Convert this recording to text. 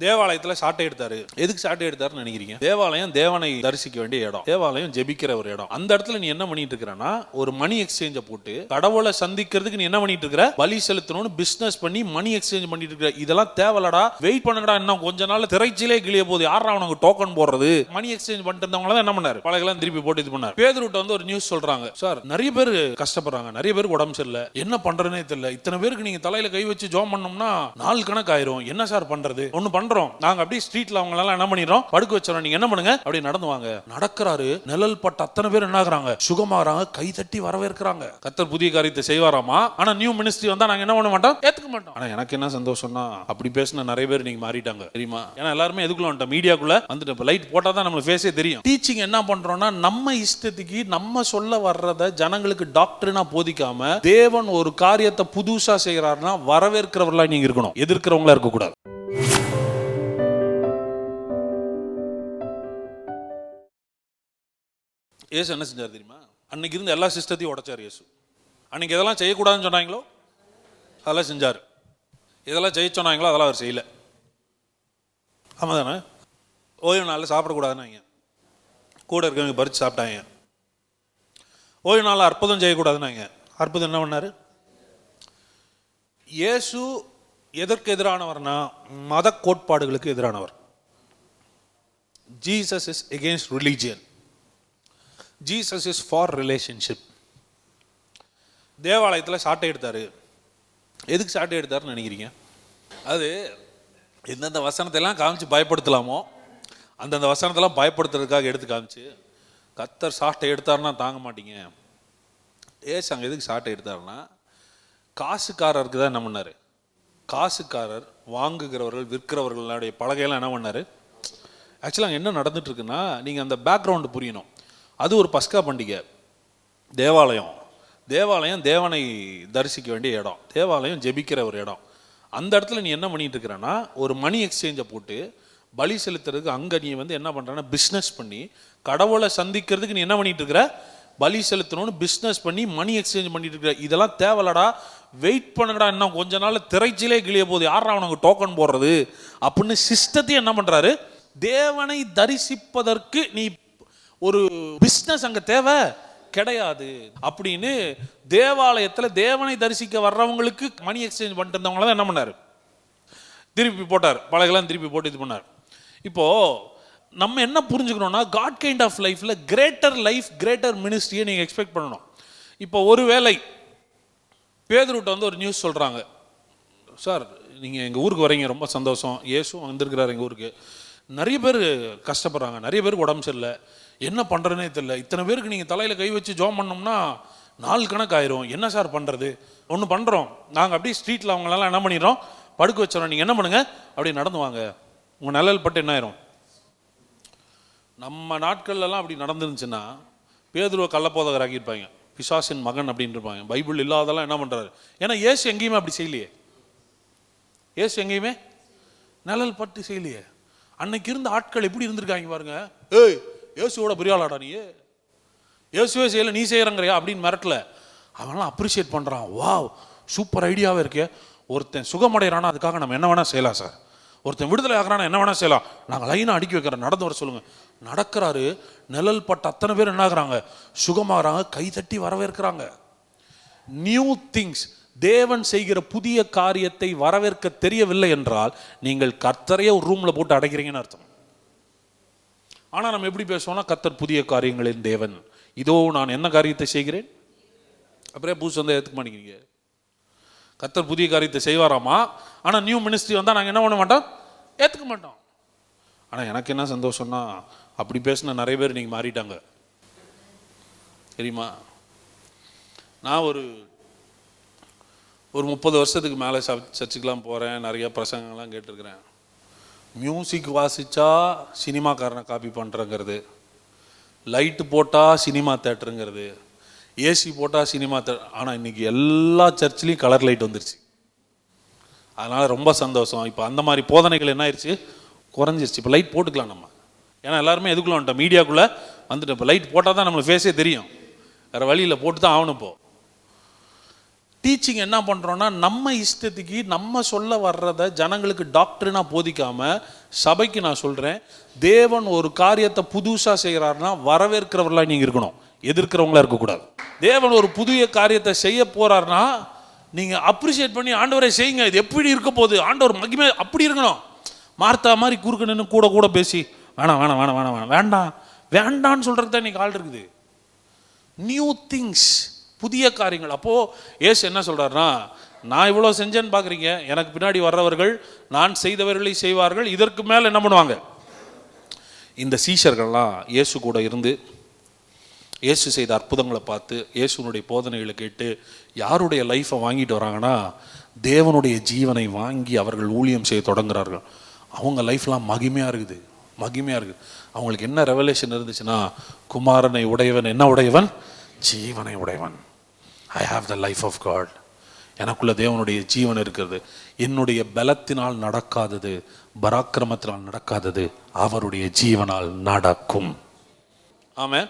தேவாலயத்துல சாட்டை எடுத்தாரு. எதுக்கு சாட்டை எடுத்தாருன்னு நினைக்கிறீங்க? தேவாலயம் தேவனை தரிசிக்க வேண்டிய இடம். தேவாலயம் ஜெபிக்கிற ஒரு இடம். அந்த இடத்துல நீ என்ன பண்ணிட்டு இருக்கிறனா ஒரு மணி எக்ஸ்சேஞ்ச போட்டு கடவுளை சந்திக்கிறதுக்கு நீ என்ன பண்ணிட்டு இருக்கிற? பலி செலுத்தணும்னு பிசினஸ் பண்ணி மணி எக்ஸ்சேஞ்ச் பண்ணிட்டு இருக்கிற. இதெல்லாம் தேவலடா வெயிட் பண்ணுங்கடா இன்னும் கொஞ்ச நாள் திரைச்சிலே கிளிய போகுது. யாரா அவனுக்கு டோக்கன் போடுறது? மணி எக்ஸ்சேஞ்ச் பண்ணிட்டு இருந்தவங்க தான் என்ன பண்ணாரு? பழகெல்லாம் திருப்பி போட்டு இது பண்ணாரு. பேதுருட்ட வந்து ஒரு நியூஸ் சொல்றாங்க. சார் நிறைய பேர் கஷ்டப்படுறாங்க. நிறைய பேருக்கு உடம்பு சரியில்லை. என்ன பண்றதுனே தெரியல. இத்தனை பேருக்கு நீங்க தலையில கை வச்சு ஜோம் பண்ணோம்னா நாள் கணக்காயிரும். என்ன சார் பண்றது? ஒண்ணு பண்றோம். நாங்க அப்படியே ஸ்ட்ரீட்ல அவங்க எல்லாம் என்ன பண்ணிடுறோம்? படுக்க வச்சிடறோம். நீங்க என்ன பண்ணுங்க? அப்படியே நடந்து வாங்க நடக்கிறாரு. நிழல் பட்ட அத்தனை பேர் என்ன ஆகுறாங்க? சுகமாகறாங்க. கை தட்டி வரவேற்கிறாங்க. கத்தர் புதிய காரியத்தை செய்வாராமா? ஆனா நியூ மினிஸ்ட்ரி வந்தா நாங்க என்ன பண்ண மாட்டோம்? ஏத்துக்க மாட்டோம். ஆனா எனக்கு என்ன சந்தோஷம்னா அப்படி பேசின நிறைய பேர் நீங்க மாறிட்டாங்க. தெரியுமா? ஏன்னா எல்லாருமே எதுக்குள்ள வந்துட்டோம்? மீடியாக்குள்ள வந்துட்டு இப்ப லைட் போட்டா தான் நம்மளுக்கு ஃபேஸே தெரியும். டீச்சிங் என்ன பண்றோம்னா நம்ம இஷ்டத்துக்கு நம்ம சொல்ல வர்றத ஜனங்களுக்கு டாக்டர்னா போதிக்காம தேவன் ஒரு காரியத்தை புதுசா செய்யறாருன்னா வரவேற்கிறவர்களா நீங்க இருக்கணும். எதிர்க்கிறவங்களா இருக்கக்கூடாது. இயேசு என்ன செஞ்சார் தெரியுமா? அன்னைக்கு இருந்த எல்லா சிஸ்டத்தையும் உடைச்சார் இயேசு. அன்னைக்கு எதெல்லாம் செய்யக்கூடாதுன்னு சொன்னாங்களோ? அதெல்லாம் செஞ்சார். இதெல்லாம் செய்ய சொன்னாங்களோ? அதெல்லாம் அவர் செய்யலை. ஆமாம் தானே ஓய்வு நாளில் சாப்பிடக்கூடாதுன்னாங்க கூட இருக்கவங்க பறித்து சாப்பிட்டாங்க. ஓய்வு நாளில் அற்புதம் செய்யக்கூடாதுன்னாங்க அற்புதம் என்ன பண்ணார்? இயேசு எதற்கு எதிரானவர்னா மத கோட்பாடுகளுக்கு எதிரானவர். Jesus is against religion Jesus is for relationship தேவாலயத்தில் சாட்டை எடுத்தார். எதுக்கு சாட்டை எடுத்தாருன்னு நினைக்கிறீங்க? அது எந்தெந்த வசனத்தை எல்லாம் காமிச்சு பயப்படுத்தலாமோ அந்தந்த வசனத்தெல்லாம் பயப்படுத்துறதுக்காக எடுத்து காமிச்சு கத்தர் சாட்டை எடுத்தாருன்னா தாங்க மாட்டீங்க. ஏசு அங்கே எதுக்கு சாட்டை எடுத்தாருன்னா காசுக்காரருக்கு தான் என்ன பண்ணார்? காசுக்காரர் வாங்குகிறவர்கள் விற்கிறவர்களுடைய பலகையெல்லாம் என்ன பண்ணார்? ஆக்சுவலாக அங்கே என்ன நடந்துட்டு இருக்குன்னா நீங்கள் அந்த பேக்ரவுண்டு புரியணும். அது ஒரு பஸ்கா பண்டிகை. தேவாலயம். தேவாலயம் தேவனை தரிசிக்க வேண்டிய இடம். தேவாலயம் ஜெபிக்கிற ஒரு இடம். அந்த இடத்துல நீ என்ன பண்ணிட்டு இருக்கிறன்னா ஒரு மணி எக்ஸ்சேஞ்சை போட்டு பலி செலுத்துறதுக்கு அங்கே நீ வந்து என்ன பண்ணுறன்னா பிஸ்னஸ் பண்ணி கடவுளை சந்திக்கிறதுக்கு நீ என்ன பண்ணிட்டு இருக்கிற? பலி செலுத்தணும்னு பிஸ்னஸ் பண்ணி மணி எக்ஸ்சேஞ்ச் பண்ணிட்டு இருக்கிற. இதெல்லாம் தேவலடா வெயிட் பண்ணுங்கடா இன்னும் கொஞ்ச நாள் திரைச்சிலே கிளிய போகுது. யாரா அவனுக்கு டோக்கன் போடுறது? அப்படின்னு சிஸ்டத்தையும் என்ன பண்ணுறாரு தேவனை தரிசிப்பதற்கு நீ ஒரு பிஸ்னஸ் அங்கே தேவை? கிடையாது. அப்படின்னு தேவாலயத்தில் தேவனை தரிசிக்க வர்றவங்களுக்கு மணி எக்ஸ்சேஞ்ச் பண்ணிட்டு இருந்தவங்கள தான் என்ன பண்ணார்? திருப்பி போட்டார். பழகெல்லாம் திருப்பி போட்டு இது பண்ணார். இப்போது நம்ம என்ன புரிஞ்சுக்கணும்னா காட் கைண்ட் ஆஃப் லைஃப்பில் கிரேட்டர் லைஃப் கிரேட்டர் மினிஸ்ட்ரியை நீங்கள் எக்ஸ்பெக்ட் பண்ணணும். இப்போ ஒரு வேளை பேதுருட்ட வந்து ஒரு நியூஸ் சொல்கிறாங்க சார் நீங்கள் எங்கள் ஊருக்கு வரீங்க. ரொம்ப சந்தோஷம். இயேசும் வந்திருக்கிறார் எங்கள் ஊருக்கு. நிறைய பேர் கஷ்டப்படுறாங்க. நிறைய பேருக்கு உடம்பு சரியில்லை. என்ன பண்ணுறேனே தெரில இத்தனை பேருக்கு நீங்கள் தலையில் கை வச்சு ஜோம் பண்ணோம்னா நாள் கணக்காயிரும். என்ன சார் பண்ணுறது ஒன்று பண்ணுறோம் நாங்கள் அப்படியே ஸ்ட்ரீட்டில் அவங்களெல்லாம் என்ன பண்ணிடுறோம்? படுக்க வச்சிடறோம். நீங்கள் என்ன பண்ணுங்கள் அப்படியே நடந்து வாங்க. உங்கள் நிழல் பட்டு என்ன ஆயிரும்? நம்ம நாட்கள்லாம் அப்படி நடந்துருந்துச்சுன்னா பேதுருவ கள்ளப்போதகர் ஆக்கியிருப்பாங்க பிசாசின் மகன் அப்படின்னு இருப்பாங்க. பைபிள் இல்லாதெல்லாம் என்ன பண்ணுறாரு ஏன்னா ஏசு எங்கேயுமே அப்படி செய்யலையே. ஏசு எங்கேயுமே நிழல் பட்டு செய்யலையே. அன்னைக்கு இருந்த ஆட்கள் எப்படி இருந்திருக்காங்க பாருங்க. ஏய் இயேசுவோட பிரியாளாடா நீ? இயேசுவே செய்யலை நீ செய்கிறங்கிறியா அப்படின்னு மிரட்டல. அவனெல்லாம் அப்ரிஷியேட் பண்ணுறான் வாவ் சூப்பர் ஐடியாவே இருக்கே. ஒருத்தன் சுகமடைகிறானா அதுக்காக நம்ம என்ன வேணால் செய்யலாம் சார் ஒருத்தன் விடுதலை ஆகிறானா என்ன வேணால் செய்யலாம். நாங்கள் லைனாக அடுக்கி வைக்கிறோம். நடந்து வர சொல்லுங்கள் நடக்கிறாரு. நிழல் பட்ட அத்தனை பேர் என்ன ஆகுறாங்க? சுகமாகறாங்க கை தட்டி வரவேற்கிறாங்க. நியூ திங்ஸ் தேவன் செய்கிற புதிய காரியத்தை வரவேற்க தெரியவில்லை என்றால் நீங்கள் கர்த்தரையே ஒரு ரூமில் போட்டு அடைக்கிறீங்கன்னு அர்த்தம். ஆனால் நம்ம எப்படி பேசுவோம்னா கத்தர் புதிய காரியங்களின் தேவன். இதோ நான் என்ன காரியத்தை செய்கிறேன்? அப்புறம் புதுசு வந்து ஏற்றுக்க மாட்டேங்கிறீங்க கத்தர் புதிய காரியத்தை செய்வாராமா? ஆனால் நியூ மினிஸ்ட்ரி வந்தால் நாங்கள் என்ன பண்ண மாட்டோம்? ஏற்றுக்க மாட்டோம். ஆனால் எனக்கு என்ன சந்தோஷம்னா அப்படி பேசின நிறைய பேர் நீங்கள் மாறிட்டாங்க. தெரியுமா? நான் ஒரு ஒரு முப்பது வருஷத்துக்கு மேலே சர்ச்சுக்கெலாம் போகிறேன் நிறையா பிரசங்கங்கள்லாம் கேட்டிருக்கிறேன். மியூசிக் வாசித்தா சினிமாக்காரனை காப்பி பண்ணுறங்கிறது லைட்டு போட்டால் சினிமா தேட்டருங்கிறது ஏசி போட்டால் சினிமா தேட்டர் ஆனால் இன்றைக்கி எல்லா சர்ச்லேயும் கலர் லைட் வந்துருச்சு. அதனால் ரொம்ப சந்தோஷம். இப்போ அந்த மாதிரி போதனைகள் என்ன ஆயிடுச்சு குறைஞ்சிருச்சு. இப்போ லைட் போட்டுக்கலாம் நம்ம. ஏன்னா எல்லாருமே எதுக்குள்ள வந்துட்டோம்? மீடியாக்குள்ளே வந்துட்டோம். இப்போ லைட் போட்டால் தான் நம்மளுக்கு ஃபேஸே தெரியும். வேறு வழியில் போட்டு தான் ஆகணும் இப்போது டீச்சிங் என்ன பண்ணுறோன்னா நம்ம இஷ்டத்துக்கு நம்ம சொல்ல வர்றத ஜனங்களுக்கு டாக்டர்னா போதிக்காமல் சபைக்கு நான் சொல்கிறேன் தேவன் ஒரு காரியத்தை புதுசாக செய்கிறாருன்னா வரவேற்கிறவர்களாக நீங்கள் இருக்கணும். எதிர்க்கிறவங்களா இருக்கக்கூடாது. தேவன் ஒரு புதிய காரியத்தை செய்ய போகிறாருன்னா நீங்கள் அப்ரிஷியேட் பண்ணி ஆண்டவரை செய்யுங்க. இது எப்படி இருக்க போகுது? ஆண்டவர் மகிமை அப்படி இருக்கணும். மார்த்தா மாதிரி குறுக்க நின்று கூட கூட பேசி வேணாம் வேணாம் வேணாம் வேணாம் வேணாம் வேண்டாம். வேண்டான்னு சொல்கிறது தான் இன்னைக்கு ஆள் இருக்குது. நியூ திங்ஸ் புதிய காரியங்கள். அப்போது ஏசு என்ன சொல்கிறாருன்னா நான் இவ்வளோ செஞ்சேன்னு பார்க்குறீங்க. எனக்கு பின்னாடி வர்றவர்கள் நான் செய்தவர்களை செய்வார்கள். இதற்கு மேலே என்ன பண்ணுவாங்க? இந்த சீஷர்கள்லாம் இயேசு கூட இருந்து இயேசு செய்த அற்புதங்களை பார்த்து இயேசுனுடைய போதனைகளை கேட்டு யாருடைய லைஃப்பை வாங்கிட்டு வராங்கன்னா தேவனுடைய ஜீவனை வாங்கி அவர்கள் ஊழியம் செய்ய தொடங்குறார்கள். அவங்க லைஃப்லாம் மகிமையாக இருக்குது. மகிமையாக இருக்குது. அவங்களுக்கு என்ன ரெவலேஷன் இருந்துச்சுன்னா குமாரனை உடையவன் என்ன உடையவன்? ஜீவனை உடையவன். I have the life of God எனக்குள்ள தேவனுடைய ஜீவன் இருக்கிறது. என்னுடைய பலத்தினால் நடக்காதது பராக்கிரமத்தினால் நடக்காதது அவருடைய ஜீவனால் நடக்கும். ஆமாம்